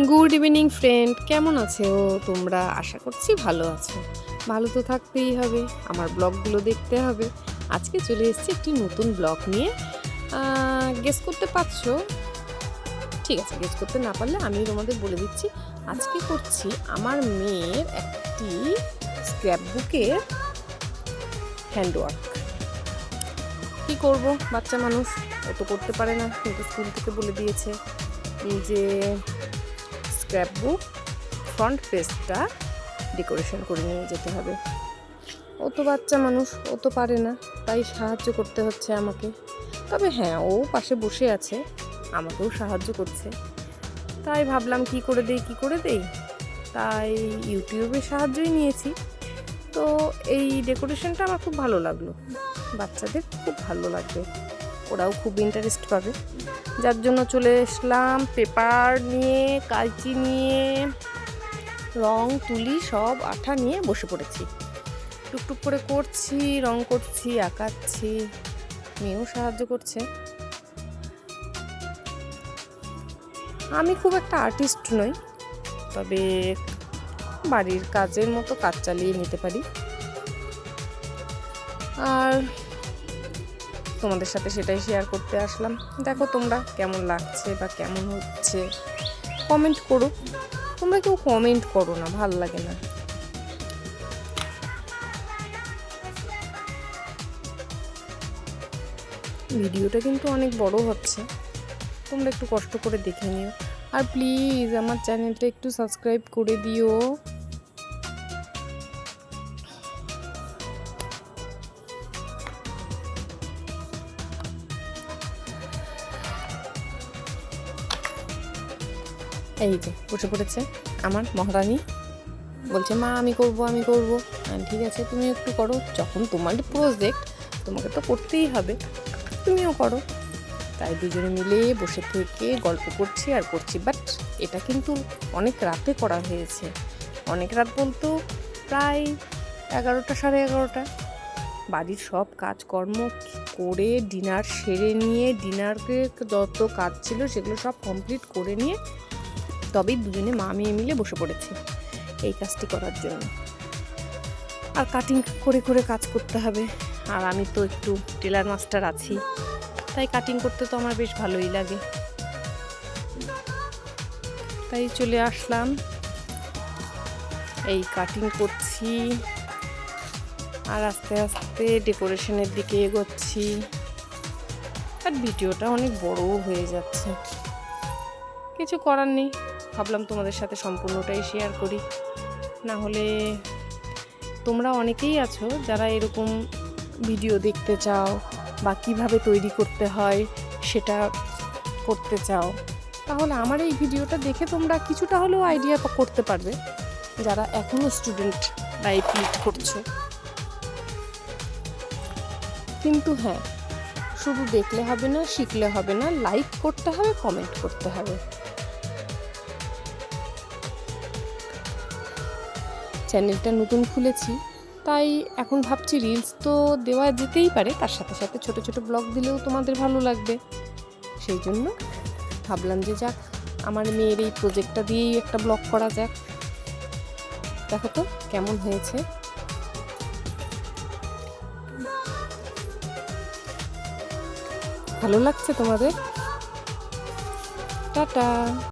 Good evening friend কেমন আছে? ও, তোমরা আশা করছি ভালো আছো। ভালো তো থাকতেই হবে। আমার ব্লগগুলো দেখতে হবে। আজকে চলে এসেছি একটি নতুন ব্লগ নিয়ে। গেস করতে পারছ? ঠিক আছে গেস করতে না পারলে আমি তোমাদের বলে দিচ্ছি। আজকে করছি আমার মেয়ের একটি স্ক্র্যাপ বুকের হ্যান্ডওয়ার্ক কী করব? বাচ্চা মানুষ। ও তো করতে পারে না। কিন্তু স্কুল থেকে বলে দিয়েছে যে স্ক্র্যাপ বুক ফ্রন্ট পেজটা ডেকোরেশন করে নিয়ে যেতে হবে। ও তো বাচ্চা মানুষ, ও তো পারে না, তাই সাহায্য করতে হচ্ছে আমাকে। তবে হ্যাঁ ও পাশে বসে আছে, আমাকেও সাহায্য করছে। তাই ভাবলাম কি করে দেই, কি করে দেই? তাই ইউটিউবের সাহায্যই নিয়েছি। তো এই ডেকোরেশনটা আমার খুব ভালো লাগল। বাচ্চাদের খুব ভালো লাগবে। ওরাও খুব ইন্টারেস্ট পাবে। যার জন্য চলে এসলাম। পেপার নিয়ে, কালচি নিয়ে, রং তুলি সব আঠা নিয়ে বসে পড়েছি। টুকটুক করে করছি, রং করছি, আঁকাচ্ছি। মেয়েও সাহায্য করছে। আমি খুব একটা আর্টিস্ট নই, তবে বাড়ির কাজের মতো কাজ চালিয়ে নিতে পারি। আর তোমাদের সাথে সেটাই শেয়ার করতে আসলাম। দেখো তোমরা কেমন লাগছে বা কেমন হচ্ছে। কমেন্ট করো। তোমরা কেউ কমেন্ট করো না, ভালো লাগে না। ভিডিওটা কিন্তু অনেক বড় হচ্ছে। তোমরা একটু কষ্ট করে দেখে নিও। আর প্লিজ আমার চ্যানেলটা একটু সাবস্ক্রাইব করে দিও। এই যে বসে পড়েছে আমার মহারানী। বলছে, মা, আমি করব আমি করব। হ্যাঁ ঠিক আছে, তুমি একটু করো। যখন তোমার প্রজেক্ট তোমাকে তো করতেই হবে। তুমিও করো। তাই দুজনে মিলে বসে থেকে গল্প করছি আর করছি। বাট এটা কিন্তু অনেক রাতে করা হয়েছে। অনেক রাত বলতেও প্রায় এগারোটা, সাড়ে এগারোটা। বাড়ির সব কাজকর্ম করে ডিনার সেরে নিয়ে ডিনারকে যত কাজ ছিল সেগুলো সব কমপ্লিট করে নিয়ে তবেই দুজনে মা, মেয়ে মিলে বসে পড়েছি এই কাজটি করার জন্য। আর কাটিং করে করে কাজ করতে হবে। আর আমি তো একটু টেলার মাস্টার আছি, তাই কাটিং করতে তো আমার বেশ ভালোই লাগে। তাই চলে আসলাম। এই কাটিং করছি। আর আস্তে আস্তে ডেকোরেশনের দিকে এগোচ্ছি। আর ভিডিওটা অনেক বড়ও হয়ে যাচ্ছে। কিছু করার নেই। ভাবলাম তোমাদের সাথে সম্পূর্ণটাই শেয়ার করি। না হলে তোমরা অনেকেই আছো যারা এরকম ভিডিও দেখতে চাও বা কীভাবে তৈরি করতে হয় সেটা করতে চাও। তাহলে আমার এই ভিডিওটা দেখে তোমরা কিছুটা হলেও আইডিয়া করতে পারবে, যারা এখনও স্টুডেন্ট লাইফ লিড করছ। কিন্তু হ্যাঁ শুধু দেখলে হবে না, শিখলে হবে না লাইক করতে হবে কমেন্ট করতে হবে। চ্যানেলটা নতুন খুলেছি, তাই এখন ভাবছি রিলস তো দেওয়া যেতেই পারে, তার সাথে সাথে ছোট ছোট ব্লগ দিলেও তোমাদের ভালো লাগবে। সেই জন্য ভাবলাম যে যাক, আমার মেয়ের এই প্রজেক্টটা দিয়েই একটা ব্লগ করা যাক। দেখো তো কেমন হয়েছে। ভালো লাগছে তোমাদের? টাটা।